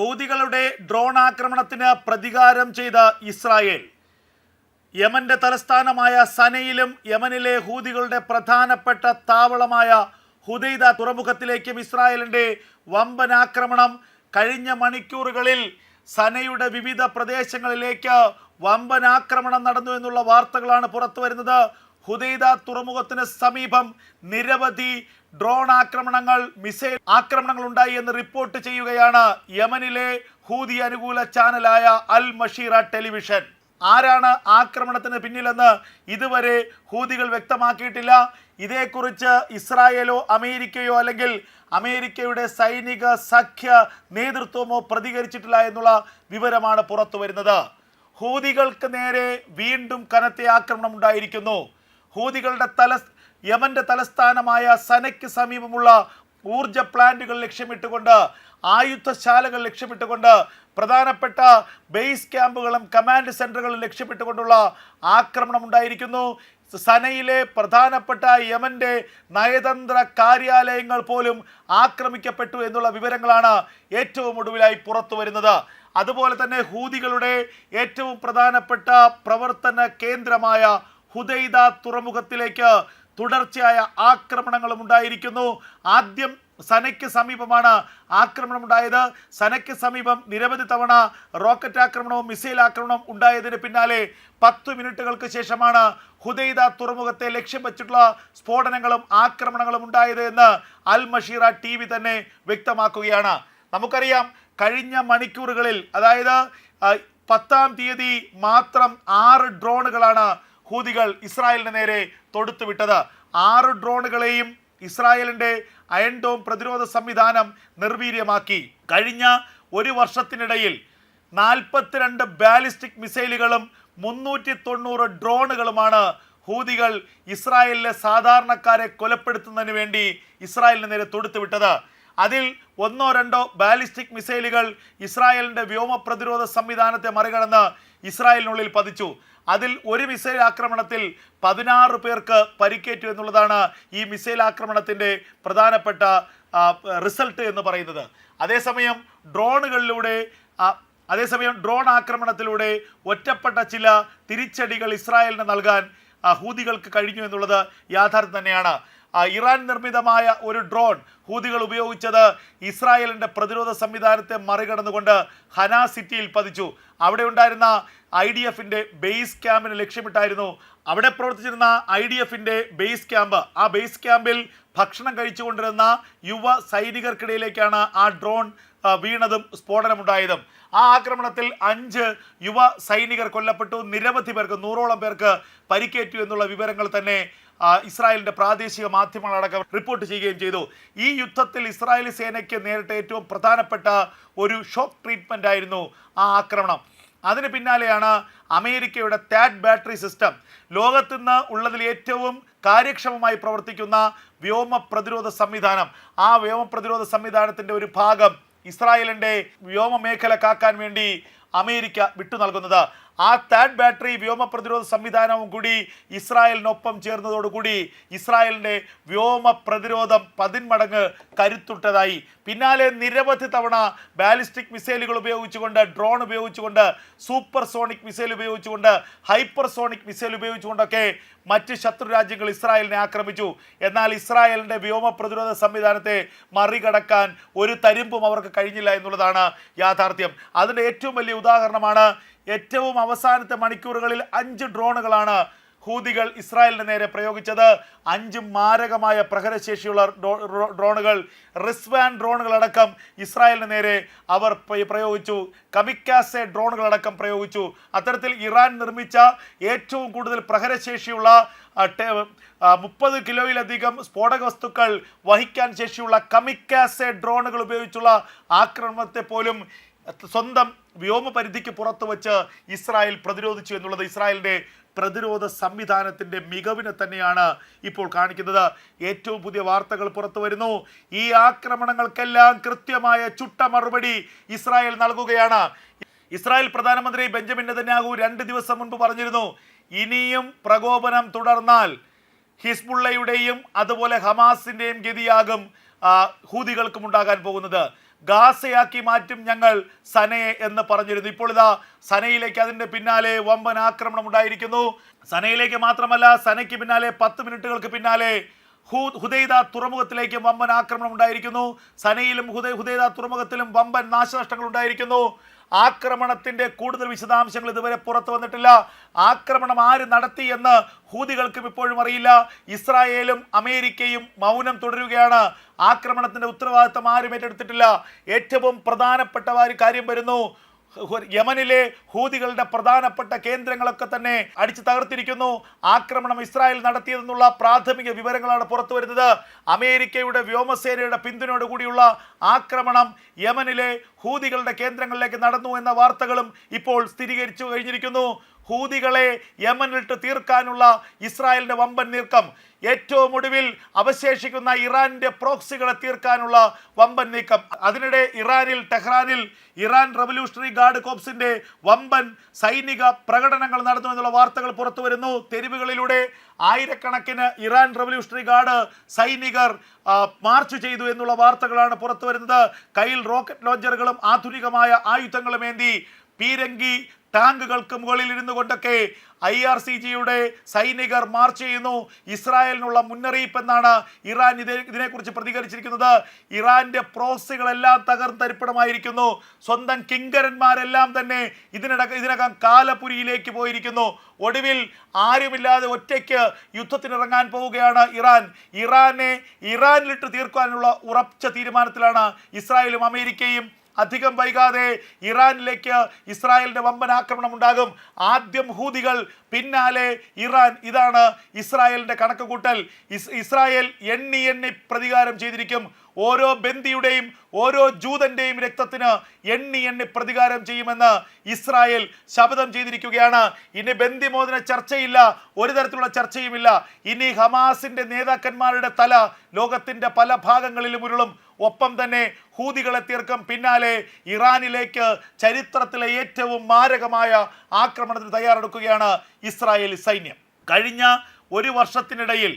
ഹൂതികളുടെ drone ആക്രമണത്തിന് പ്രതികാരം ചെയ്ത ഇസ്രായേൽ. യമന്റെ തലസ്ഥാനമായ സനയിലും യമനിലെ ഹൂതികളുടെ പ്രധാനപ്പെട്ട താവളമായ ഹുദൈദ തുറമുഖത്തിലേക്കും ഇസ്രായേലിന്റെ വമ്പൻ ആക്രമണം കഴിഞ്ഞ മണിക്കൂറുകളിൽ സനയുടെ വിവിധ പ്രദേശങ്ങളിലേക്ക് വമ്പൻ ആക്രമണം നടന്നു എന്നുള്ള വാർത്തകളാണ് പുറത്തു വരുന്നത് ഹുദൈദ തുറമുഖത്തിന് സമീപം നിരവധി ഡ്രോൺ ആക്രമണങ്ങൾ മിസൈൽ ആക്രമണങ്ങൾ ഉണ്ടായി എന്ന് റിപ്പോർട്ട് ചെയ്യുകയാണ് യമനിലെ ഹൂതി അനുകൂല ചാനലായ അൽ മഷീറ ടെലിവിഷൻ. ആരാണ് ആക്രമണത്തിന് പിന്നിലെന്ന് ഇതുവരെ ഹൂതികൾ വ്യക്തമാക്കിയിട്ടില്ല. ഇതേക്കുറിച്ച് ഇസ്രായേലോ അമേരിക്കയോ അല്ലെങ്കിൽ അമേരിക്കയുടെ സൈനിക സഖ്യ നേതൃത്വമോ പ്രതികരിച്ചിട്ടില്ല എന്നുള്ള വിവരമാണ് പുറത്തു വരുന്നത്. ഹൂതികൾക്ക് നേരെ വീണ്ടും കനത്ത ആക്രമണം ഉണ്ടായിരിക്കുന്നു. ഹൂതികളുടെ തല യമന്റെ തലസ്ഥാനമായ സനയ്ക്ക് സമീപമുള്ള ഊർജ പ്ലാന്റുകൾ ലക്ഷ്യമിട്ടുകൊണ്ട് ആയുധശാലകൾ ലക്ഷ്യമിട്ടുകൊണ്ട് പ്രധാനപ്പെട്ട ബേസ് ക്യാമ്പുകളും കമാൻഡ് സെന്ററുകളും ലക്ഷ്യമിട്ടുകൊണ്ടുള്ള ആക്രമണം ഉണ്ടായിരിക്കുന്നു. സനയിലെ പ്രധാനപ്പെട്ട യമന്റെ നയതന്ത്ര കാര്യാലയങ്ങൾ പോലും ആക്രമിക്കപ്പെട്ടു എന്നുള്ള വിവരങ്ങളാണ് ഏറ്റവും ഒടുവിലായി പുറത്തു വരുന്നത്. അതുപോലെ തന്നെ ഹൂതികളുടെ ഏറ്റവും പ്രധാനപ്പെട്ട പ്രവർത്തന കേന്ദ്രമായ ഹുദൈദ തുറമുഖത്തിലേക്ക് തുടർച്ചയായ ആക്രമണങ്ങളും ഉണ്ടായിരിക്കുന്നു. ആദ്യം സനയ്ക്ക് സമീപമാണ് ആക്രമണം ഉണ്ടായത് സനയ്ക്ക് സമീപം നിരവധി തവണ റോക്കറ്റ് ആക്രമണവും മിസൈൽ ആക്രമണവും ഉണ്ടായതിന് പിന്നാലെ പത്ത് മിനിറ്റുകൾക്ക് ശേഷമാണ് ഹുദൈദ തുറമുഖത്തെ ലക്ഷ്യം വെച്ചിട്ടുള്ള സ്ഫോടനങ്ങളും ആക്രമണങ്ങളും ഉണ്ടായത് എന്ന് അൽ മഷീറ ടി തന്നെ വ്യക്തമാക്കുകയാണ്. നമുക്കറിയാം കഴിഞ്ഞ മണിക്കൂറുകളിൽ അതായത് പത്താം തീയതി മാത്രം ആറ് ഡ്രോണുകളാണ് ഹൂതികൾ ഇസ്രായേലിന് നേരെ തൊടുത്തുവിട്ടത് ആറ് ഡ്രോണുകളെയും ഇസ്രായേലിന്റെ അയൺ ഡോം പ്രതിരോധ സംവിധാനം നിർവീര്യമാക്കി. കഴിഞ്ഞ ഒരു വർഷത്തിനിടയിൽ നാൽപ്പത്തിരണ്ട് ബാലിസ്റ്റിക് മിസൈലുകളും മുന്നൂറ്റി തൊണ്ണൂറ് ഡ്രോണുകളുമാണ് ഹൂതികൾ ഇസ്രായേലിലെ സാധാരണക്കാരെ കൊലപ്പെടുത്തുന്നതിന് വേണ്ടി ഇസ്രായേലിന് നേരെ തൊടുത്തുവിട്ടത് അതിൽ ഒന്നോ രണ്ടോ ബാലിസ്റ്റിക് മിസൈലുകൾ ഇസ്രായേലിന്റെ വ്യോമ പ്രതിരോധ സംവിധാനത്തെ മറികടന്ന് ഇസ്രായേലിനുള്ളിൽ പതിച്ചു. അതിൽ ഒരു മിസൈൽ ആക്രമണത്തിൽ പതിനാറ് പേർക്ക് പരിക്കേറ്റു എന്നുള്ളതാണ് ഈ മിസൈൽ ആക്രമണത്തിന്റെ പ്രധാനപ്പെട്ട റിസൾട്ട് എന്ന് പറയുന്നത്. അതേസമയം ഡ്രോണുകളിലൂടെ അതേസമയം ഡ്രോൺ ആക്രമണത്തിലൂടെ ഒറ്റപ്പെട്ട ചില തിരിച്ചടികൾ ഇസ്രായേലിന് നൽകാൻ ഹൂതികൾക്ക് കഴിഞ്ഞു എന്നുള്ളത് യാഥാർത്ഥ്യം തന്നെയാണ്. ഇറാൻ നിർമ്മിതമായ ഒരു ഡ്രോൺ ഹൂതികൾ ഉപയോഗിച്ചത് ഇസ്രായേലിന്റെ പ്രതിരോധ സംവിധാനത്തെ മറികടന്നുകൊണ്ട് ഹനാ സിറ്റിയിൽ പതിച്ചു. അവിടെ ഉണ്ടായിരുന്ന ഐ ഡി എഫിന്റെ ബേസ് ക്യാമ്പിന് ലക്ഷ്യമിട്ടായിരുന്നു അവിടെ പ്രവർത്തിച്ചിരുന്ന ഐ ഡി എഫിന്റെ ബേസ് ക്യാമ്പ്. ആ ബേസ് ക്യാമ്പിൽ ഭക്ഷണം കഴിച്ചുകൊണ്ടിരുന്ന യുവ സൈനികർക്കിടയിലേക്കാണ് ആ ഡ്രോൺ വീണതും സ്ഫോടനമുണ്ടായതും. ആ ആക്രമണത്തിൽ അഞ്ച് യുവ സൈനികർ കൊല്ലപ്പെട്ടു. നിരവധി പേർക്ക് നൂറോളം പേർക്ക് പരിക്കേറ്റു എന്നുള്ള വിവരങ്ങൾ തന്നെ ഇസ്രായേലിന്റെ പ്രാദേശിക മാധ്യമങ്ങളടക്കം റിപ്പോർട്ട് ചെയ്യുകയും ചെയ്തു. ഈ യുദ്ധത്തിൽ ഇസ്രായേലി സേനയ്ക്ക് നേരിട്ട ഏറ്റവും പ്രധാനപ്പെട്ട ഒരു ഷോക്ക് ട്രീറ്റ്മെന്റ് ആയിരുന്നു ആ ആക്രമണം. അതിന് പിന്നാലെയാണ് അമേരിക്കയുടെ താഡ് ബാറ്ററി സിസ്റ്റം ലോകത്തു നിന്ന് ഉള്ളതിൽ ഏറ്റവും കാര്യക്ഷമമായി പ്രവർത്തിക്കുന്ന വ്യോമ പ്രതിരോധ സംവിധാനം. ആ വ്യോമ പ്രതിരോധ സംവിധാനത്തിന്റെ ഒരു ഭാഗം ഇസ്രായേലിന്റെ വ്യോമ മേഖല കാക്കാൻ വേണ്ടി അമേരിക്ക വിട്ടു നൽകുന്നത്. ആ താഡ് ബാറ്ററി വ്യോമ പ്രതിരോധ സംവിധാനവും കൂടി ഇസ്രായേലിനൊപ്പം ചേർന്നതോടുകൂടി ഇസ്രായേലിന്റെ വ്യോമ പ്രതിരോധം പതിന്മടങ്ങ് കരുത്തുറ്റതായി. പിന്നാലെ നിരവധി തവണ ബാലിസ്റ്റിക് മിസൈലുകൾ ഉപയോഗിച്ചുകൊണ്ട് ഡ്രോൺ ഉപയോഗിച്ചുകൊണ്ട് സൂപ്പർ സോണിക് മിസൈൽ ഉപയോഗിച്ചുകൊണ്ട് ഹൈപ്പർ സോണിക് മിസൈൽ ഉപയോഗിച്ചുകൊണ്ടൊക്കെ മറ്റ് ശത്രു രാജ്യങ്ങൾ ഇസ്രായേലിനെ ആക്രമിച്ചു. എന്നാൽ ഇസ്രായേലിന്റെ വ്യോമ പ്രതിരോധ സംവിധാനത്തെ മറികടക്കാൻ ഒരു തരിമ്പും അവർക്ക് കഴിഞ്ഞില്ല എന്നുള്ളതാണ് യാഥാർത്ഥ്യം. അതിന്റെ ഏറ്റവും വലിയ ഉദാഹരണമാണ് ഏറ്റവും അവസാനത്തെ മണിക്കൂറുകളിൽ അഞ്ച് ഡ്രോണുകളാണ് ഹൂതികൾ ഇസ്രായേലിന് നേരെ പ്രയോഗിച്ചത്. അഞ്ച് മാരകമായ പ്രഹരശേഷിയുള്ള ഡ്രോ- ഡ്രോ- ഡ്രോണുകൾ റിസ്വാൻ ഡ്രോണുകളടക്കം ഇസ്രായേലിന് നേരെ അവർ പ്രയോഗിച്ചു. കമിക്കാസെ ഡ്രോണുകളടക്കം പ്രയോഗിച്ചു. അത്തരത്തിൽ ഇറാൻ നിർമ്മിച്ച ഏറ്റവും കൂടുതൽ പ്രഹരശേഷിയുള്ള മുപ്പത് കിലോയിലധികം സ്ഫോടക വസ്തുക്കൾ വഹിക്കാൻ ശേഷിയുള്ള കമിക്കാസെ ഡ്രോണുകൾ ഉപയോഗിച്ചുള്ള ആക്രമണത്തെ പോലും സ്വന്തം വ്യോമ പരിധിക്ക് പുറത്തു വച്ച് ഇസ്രായേൽ പ്രതിരോധിച്ചു എന്നുള്ളത് ഇസ്രായേലിന്റെ പ്രതിരോധ സംവിധാനത്തിന്റെ മികവിനെ തന്നെയാണ് ഇപ്പോൾ കാണിക്കുന്നത്. ഏറ്റവും പുതിയ വാർത്തകൾ പുറത്തു വരുന്നു. ഈ ആക്രമണങ്ങൾക്കെല്ലാം കൃത്യമായ ചുട്ട മറുപടി ഇസ്രായേൽ നൽകുകയാണ്. ഇസ്രായേൽ പ്രധാനമന്ത്രി ബെഞ്ചമിൻ നെതന്യാഹു രണ്ട് ദിവസം മുൻപ് പറഞ്ഞിരുന്നു ഇനിയും പ്രകോപനം തുടർന്നാൽ ഹിസ്ബുള്ളയുടെയും അതുപോലെ ഹമാസിന്റെയും ഗതിയാകും. ഹൂതികൾക്കും ഉണ്ടാകാൻ പോകുന്നത്. ഗാസയാക്കി മാറ്റും ഞങ്ങൾ സനയെ എന്ന് പറഞ്ഞിരുന്നു. ഇപ്പോൾ ഇതാ സനയിലേക്ക് അതിന്റെ പിന്നാലെ വമ്പൻ ആക്രമണം ഉണ്ടായിരിക്കുന്നു. സനയിലേക്ക് മാത്രമല്ല സനയ്ക്ക് പിന്നാലെ പത്ത് മിനിറ്റുകൾക്ക് പിന്നാലെ ഹുദൈദ തുറമുഖത്തിലേക്ക് വമ്പൻ ആക്രമണം ഉണ്ടായിരിക്കുന്നു. സനയിലും ഹുദൈ ഹുദൈദ തുറമുഖത്തിലും വമ്പൻ നാശനഷ്ടങ്ങൾ ഉണ്ടായിരിക്കുന്നു. ആക്രമണത്തിന്റെ കൂടുതൽ വിശദാംശങ്ങൾ ഇതുവരെ പുറത്തു വന്നിട്ടില്ല. ആക്രമണം ആര് നടത്തി എന്ന് ഹൂതികൾക്കും ഇപ്പോഴും അറിയില്ല. ഇസ്രായേലും അമേരിക്കയും മൗനം തുടരുകയാണ്. ആക്രമണത്തിന്റെ ഉത്തരവാദിത്തം ആരും ഏറ്റെടുത്തിട്ടില്ല. ഏറ്റവും പ്രധാനപ്പെട്ട കാര്യം വരുന്നു. യമനിലെ ഹൂതികളുടെ പ്രധാനപ്പെട്ട കേന്ദ്രങ്ങളൊക്കെ തന്നെ അടിച്ചു തകർത്തിരിക്കുന്നു. ആക്രമണം ഇസ്രായേൽ നടത്തിയതെന്നുള്ള പ്രാഥമിക വിവരങ്ങളാണ് പുറത്തു വരുന്നത്. അമേരിക്കയുടെ വ്യോമസേനയുടെ പിന്തുണയോട് കൂടിയുള്ള ആക്രമണം യമനിലെ ഹൂതികളുടെ കേന്ദ്രങ്ങളിലേക്ക് നടന്നു എന്ന വാർത്തകളും ഇപ്പോൾ സ്ഥിരീകരിച്ചു കഴിഞ്ഞിരിക്കുന്നു. ഹൂതികളെ യമനിലിട്ട് തീർക്കാനുള്ള ഇസ്രായേലിന്റെ വമ്പൻ നീക്കം. ഏറ്റവും ഒടുവിൽ അവശേഷിക്കുന്ന ഇറാന്റെ പ്രോക്സികളെ തീർക്കാനുള്ള വമ്പൻ നീക്കം. അതിനിടെ ഇറാനിൽ ടെഹ്റാനിൽ ഇറാൻ റവല്യൂഷണറി ഗാർഡ് കോപ്സിന്റെ വമ്പൻ സൈനിക പ്രകടനങ്ങൾ നടന്നു എന്നുള്ള വാർത്തകൾ പുറത്തു വരുന്നു. തെരുവുകളിലൂടെ ആയിരക്കണക്കിന് ഇറാൻ റവല്യൂഷണറി ഗാർഡ് സൈനികർ മാർച്ച് ചെയ്തു എന്നുള്ള വാർത്തകളാണ് പുറത്തു വരുന്നത്. കയ്യിൽ റോക്കറ്റ് ലോഞ്ചറുകളും ആധുനികമായ ആയുധങ്ങളും ഏന്തി പീരങ്കി ടാങ്കുകൾക്ക് മുകളിൽ ഇരുന്നു കൊണ്ടൊക്കെ ഐ ആർ സി ജിയുടെ സൈനികർ മാർച്ച് ചെയ്യുന്നു. ഇസ്രായേലിനുള്ള മുന്നറിയിപ്പ് എന്നാണ് ഇറാൻ ഇതേ ഇതിനെക്കുറിച്ച് പ്രതികരിച്ചിരിക്കുന്നത്. ഇറാന്റെ പ്രോസികളെല്ലാം തകർത്തരിപ്പണമായിരിക്കുന്നു സ്വന്തം കിങ്കരന്മാരെല്ലാം തന്നെ ഇതിനടക്കം ഇതിനകം കാലപുരിയിലേക്ക് പോയിരിക്കുന്നു. ഒടുവിൽ ആരുമില്ലാതെ ഒറ്റയ്ക്ക് യുദ്ധത്തിനിറങ്ങാൻ പോവുകയാണ് ഇറാൻ. ഇറാനെ ഇറാനിലിട്ട് തീർക്കാനുള്ള ഉറച്ച തീരുമാനത്തിലാണ് ഇസ്രായേലും അമേരിക്കയും അധികം വൈകാതെ ഇറാനിലേക്ക് ഇസ്രായേലിന്റെ വമ്പൻ ആക്രമണം ഉണ്ടാകും. ആദ്യം ഹൂതികൾ പിന്നാലെ ഇറാൻ. ഇതാണ് ഇസ്രായേലിന്റെ കണക്കുകൂട്ടൽ. ഇസ് ഇസ്രായേൽ എണ്ണി എണ്ണി പ്രതികാരം ചെയ്തിരിക്കും. ഓരോ ബന്ദിയുടെയും ഓരോ ജൂതന്റെയും രക്തത്തിന് എണ്ണി എണ്ണി പ്രതികാരം ചെയ്യുമെന്ന് ഇസ്രായേൽ ശപഥം ചെയ്തിരിക്കുകയാണ്. ഇനി ബന്ദിമോചന ചർച്ചയില്ല ഒരു തരത്തിലുള്ള ചർച്ചയുമില്ല. ഇനി ഹമാസിന്റെ നേതാക്കന്മാരുടെ തല ലോകത്തിന്റെ പല ഭാഗങ്ങളിലും ഉരുളും. ഒപ്പം തന്നെ ഹൂതികളെ തീർക്കും. പിന്നാലെ ഇറാനിലേക്ക് ചരിത്രത്തിലെ ഏറ്റവും മാരകമായ ആക്രമണത്തിന് തയ്യാറെടുക്കുകയാണ് ഇസ്രായേലി സൈന്യം. കഴിഞ്ഞ ഒരു വർഷത്തിനിടയിൽ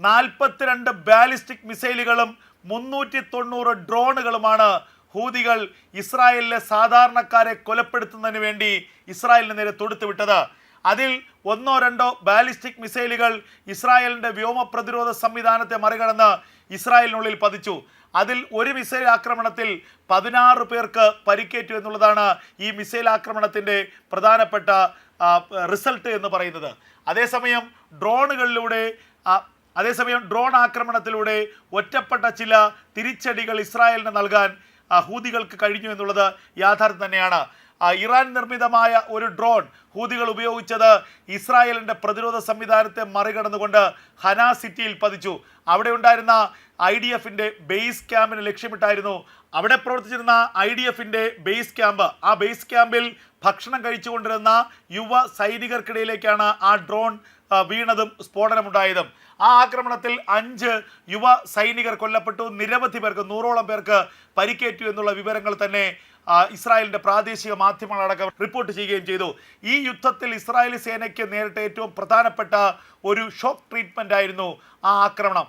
നാൽപ്പത്തിരണ്ട് ബാലിസ്റ്റിക് മിസൈലുകളും മുന്നൂറ്റി തൊണ്ണൂറ് ഡ്രോണുകളുമാണ് ഹൂതികൾ ഇസ്രായേലിലെ സാധാരണക്കാരെ കൊലപ്പെടുത്തുന്നതിന് വേണ്ടി ഇസ്രായേലിന് നേരെ തൊടുത്തുവിട്ടത്. അതിൽ ഒന്നോ രണ്ടോ ബാലിസ്റ്റിക് മിസൈലുകൾ ഇസ്രായേലിന്റെ വ്യോമ പ്രതിരോധ സംവിധാനത്തെ മറികടന്ന് ഇസ്രായേലിനുള്ളിൽ പതിച്ചു. അതിൽ ഒരു മിസൈൽ ആക്രമണത്തിൽ പതിനാറ് പേർക്ക് പരിക്കേറ്റു എന്നുള്ളതാണ് ഈ മിസൈൽ ആക്രമണത്തിന്റെ പ്രധാനപ്പെട്ട റിസൾട്ട് എന്ന് പറയുന്നത്. അതേസമയം ഡ്രോണുകളിലൂടെ അതേസമയം ഡ്രോൺ ആക്രമണത്തിലൂടെ ഒറ്റപ്പെട്ട ചില തിരിച്ചടികൾ ഇസ്രായേലിന് നൽകാൻ ഹൂതികൾക്ക് കഴിഞ്ഞു എന്നുള്ളത് യാഥാർത്ഥ്യം തന്നെയാണ്. ഇറാൻ നിർമ്മിതമായ ഒരു ഡ്രോൺ ഹൂതികൾ ഉപയോഗിച്ചത് ഇസ്രായേലിന്റെ പ്രതിരോധ സംവിധാനത്തെ മറികടന്നുകൊണ്ട് ഹന സിറ്റിയിൽ പതിച്ചു. അവിടെ ഉണ്ടായിരുന്ന ഐ ഡി എഫിന്റെ ബേസ് ക്യാമ്പിന് ലക്ഷ്യമിട്ടായിരുന്നു അവിടെ പ്രവർത്തിച്ചിരുന്ന ഐ ഡി എഫിന്റെ ബേസ് ക്യാമ്പ്. ആ ബേസ് ക്യാമ്പിൽ ഭക്ഷണം കഴിച്ചുകൊണ്ടിരുന്ന യുവ സൈനികർക്കിടയിലേക്കാണ് ആ ഡ്രോൺ വീണതും സ്ഫോടനമുണ്ടായതും. ആ ആക്രമണത്തിൽ അഞ്ച് യുവ സൈനികർ കൊല്ലപ്പെട്ടു. നിരവധി പേർക്ക് നൂറോളം പേർക്ക് പരിക്കേറ്റു എന്നുള്ള വിവരങ്ങൾ തന്നെ ഇസ്രായേലിന്റെ പ്രാദേശിക മാധ്യമങ്ങളടക്കം റിപ്പോർട്ട് ചെയ്യുകയും ചെയ്തു. ഈ യുദ്ധത്തിൽ ഇസ്രായേലി സേനയ്ക്ക് നേരിട്ട ഏറ്റവും പ്രധാനപ്പെട്ട ഒരു ഷോക്ക് ട്രീറ്റ്മെന്റ് ആയിരുന്നു ആ ആക്രമണം.